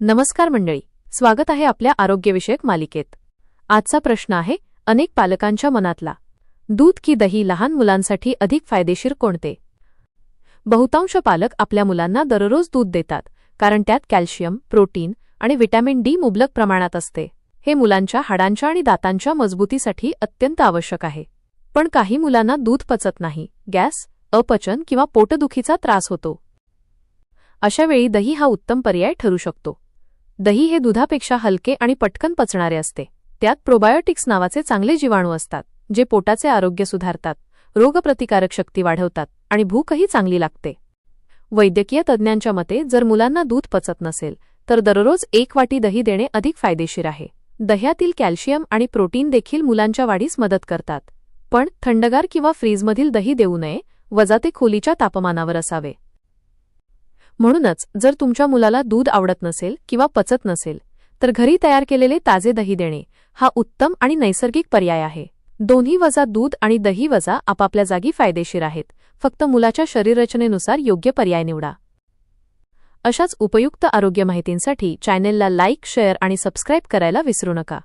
नमस्कार मंडळी स्वागत आहे आपल्या आरोग्यविषयक मालिकेत. आजचा प्रश्न आहे अनेक पालकांच्या मनातला. दूध की दही लहान मुलांसाठी अधिक फायदेशीर कोणते? बहुतांश पालक आपल्या मुलांना दररोज दूध देतात कारण त्यात कॅल्शियम प्रोटीन आणि व्हिटॅमिन डी मुबलक प्रमाणात असते. हे मुलांच्या हाडांच्या आणि दातांच्या मजबूतीसाठी अत्यंत आवश्यक आहे. पण काही मुलांना दूध पचत नाही गॅस अपचन किंवा पोटदुखीचा त्रास होतो. अशावेळी दही हा उत्तम पर्याय ठरू शकतो. दही हे दुधापेक्षा हलके आणि पटकन पचणारे असते. त्यात प्रोबायोटिक्स नावाचे चांगले जीवाणू असतात जे पोटाचे आरोग्य सुधारतात रोगप्रतिकारक शक्ती वाढवतात आणि भूकही चांगली लागते. वैद्यकीय तज्ज्ञांच्या मते जर मुलांना दूध पचत नसेल तर दररोज एक वाटी दही देणे अधिक फायदेशीर आहे. दह्यातील कॅल्शियम आणि प्रोटीन देखील मुलांच्या वाढीस मदत करतात. पण थंडगार किंवा फ्रीजमधील दही देऊ नये वजा ते खोलीच्या तापमानावर असावे. म्हणूनच जर तुमच्या मुलाला दूध आवडत नसेल किंवा पचत नसेल तर घरी तयार केलेले ताजे दही देणे हा उत्तम आणि नैसर्गिक पर्याय आहे. दोन्ही वजा दूध आणि दही वजा आपापल्या जागी फायदेशीर आहेत. फक्त मुलाच्या शरीररचनेनुसार योग्य पर्याय निवडा. अशाच उपयुक्त आरोग्य माहितींसाठी चॅनेलला लाईक शेअर आणि सबस्क्राईब करायला विसरू नका.